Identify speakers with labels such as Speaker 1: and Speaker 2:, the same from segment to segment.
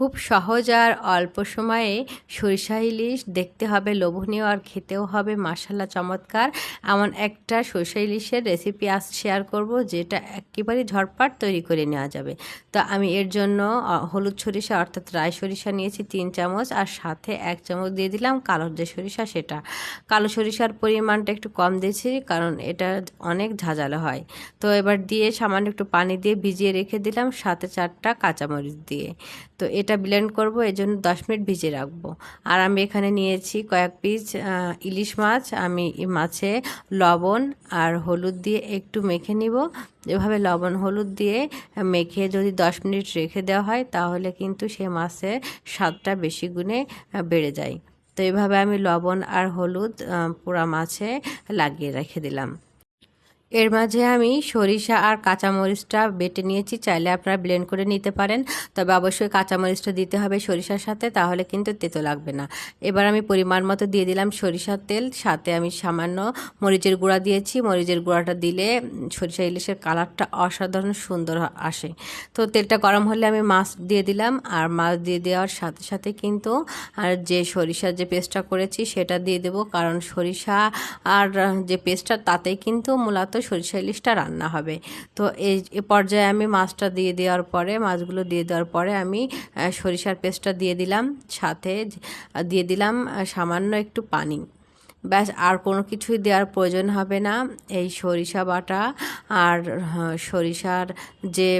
Speaker 1: খুব সহজ আর অল্প সময়ে সরিষা ইলিশ দেখতে হবে লোভনীয় আর খেতেও হবে মাসাল্লা চমৎকার। এমন একটা সরিষা ইলিশের রেসিপি আজ শেয়ার করব যেটা একেবারেই ঝটপট তৈরি করে নেওয়া যাবে। তো আমি এর জন্য হলুদ সরিষা অর্থাৎ রায় সরিষা নিয়েছি তিন চামচ আর সাথে এক চামচ দিয়ে দিলাম কালো যে সরিষা সেটা। কালো সরিষার পরিমাণটা একটু কম দিয়েছি কারণ এটা অনেক ঝাঁঝালো হয়। তো এবার দিয়ে সামান্য একটু পানি দিয়ে ভিজিয়ে রেখে দিলাম সাথে চারটা কাঁচামরিচ দিয়ে। তো এটা ব্লেন্ড করব এই জন্য দশ মিনিট ভিজিয়ে রাখব। আর আমি এখানে নিয়েছি কয়েক পিস ইলিশ মাছ। আমি মাছে লবণ আর হলুদ দিয়ে একটু মেখে নিব। এভাবে লবণ হলুদ দিয়ে মেখে যদি দশ মিনিট রেখে দেওয়া হয়, তাহলে কিন্তু সে মাছের স্বাদটা বেশি গুণে বেড়ে যায়। তো এভাবে আমি লবণ আর হলুদ পোড়া মাছে লাগিয়ে রেখে দিলাম। এর মাঝে আমি সরিষা আর কাঁচামরিচটা বেটে নিয়েছি, চাইলে আপনারা ব্লেন্ড করে নিতে পারেন। তবে অবশ্যই কাঁচামরিচটা দিতে হবে সরিষার সাথে, তাহলে কিন্তু তেতো লাগবে না। এবার আমি পরিমাণ মতো দিয়ে দিলাম সরিষার তেল, সাথে আমি সামান্য মরিচের গুঁড়া দিয়েছি। মরিচের গুঁড়াটা দিলে সরিষা ইলিশের কালারটা অসাধারণ সুন্দর আসে। তো তেলটা গরম হলে আমি মাছ দিয়ে দিলাম, আর মাছ দিয়ে দেওয়ার সাথে সাথে কিন্তু আর যে সরিষার যে পেস্টটা করেছি, সেটা দিয়ে দেব। কারণ সরিষা আর যে পেস্টটা তাতেই কিন্তু মূলত সরিষা ইলিশটা রান্না হবে। তো এই পর্যায়ে আমি মাছটা দিয়ে দেওয়ার পরে, মাছগুলো দিয়ে দেওয়ার পরে আমি সরিষার পেস্টটা দিয়ে দিলাম। সাথে দিয়ে দিলাম সামান্য একটু পানি। ব্যাস, আর কোনো কিছুই দেওয়ার প্রয়োজন হবে না। এই সরিষা বাটা আর সরিষার যে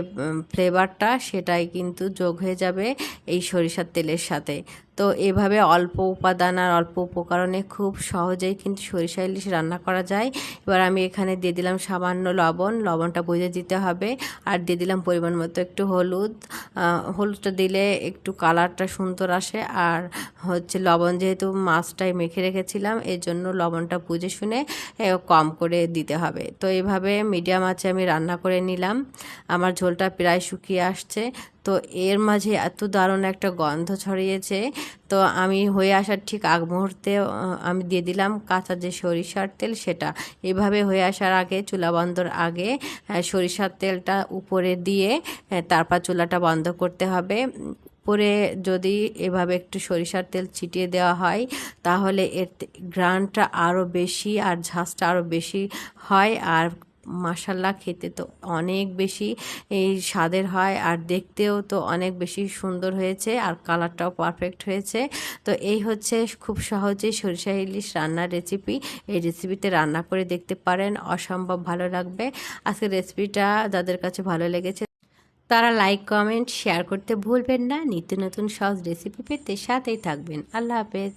Speaker 1: ফ্লেভারটা সেটাই কিন্তু যোগ হয়ে যাবে এই সরিষার তেলের সাথে। তো এভাবে অল্প উপাদান আর অল্প উপকরণে খুব সহজেই কিন্তু সরিষা ইলিশ রান্না করা যায়। এবার আমি এখানে দিয়ে দিলাম সামান্য লবণ, লবণটা বুঝে দিতে হবে। আর দিয়ে দিলাম পরিমাণ মতো একটু হলুদ। হলুদটা দিলে একটু কালারটা সুন্দর আসে। আর হচ্ছে লবণ যেহেতু মাছটাই মেখে রেখেছিলাম এর জন্য লবণটা বুঝে শুনে কম করে দিতে হবে। তো এভাবে মিডিয়াম আছে আমি রান্না করে নিলাম। আমার ঝোলটা প্রায় শুকিয়ে আসছে। তো এর মাঝে এত দারুণ একটা গন্ধ ছড়িয়েছে। তো আমি হয়ে আসার ঠিক আগ মুহূর্তে আমি দিয়ে দিলাম কাঁচা যে সরিষার তেল সেটা। এভাবে হয়ে আসার আগে, চুলা বন্ধর আগে সরিষার তেলটা উপরে দিয়ে তারপর চুলাটা বন্ধ করতে হবে। উপরে যদি এভাবে একটু সরিষার তেল ছিটিয়ে দেওয়া হয়, তাহলে এর ঘ্রাণটা আরও বেশি আর ঝাঁসটা আরও বেশি হয়। আর মাসাল্লা খেতে তো অনেক বেশি এই স্বাদের হয় আর দেখতেও তো অনেক বেশি সুন্দর হয়েছে আর কালারটাও পারফেক্ট হয়েছে। তো এই হচ্ছে খুব সহজেই সরিষা ইলিশ রান্নার রেসিপি এই রেসিপিতে রান্না করে দেখতে পারেন, অসম্ভব ভালো লাগবে। আজকে রেসিপিটা যাদের কাছে ভালো লেগেছে, তারা লাইক কমেন্ট শেয়ার করতে ভুলবেন না। নিত্য নতুন সহজ রেসিপি পেতে সাথেই থাকবেন। আল্লাহ হাফেজ।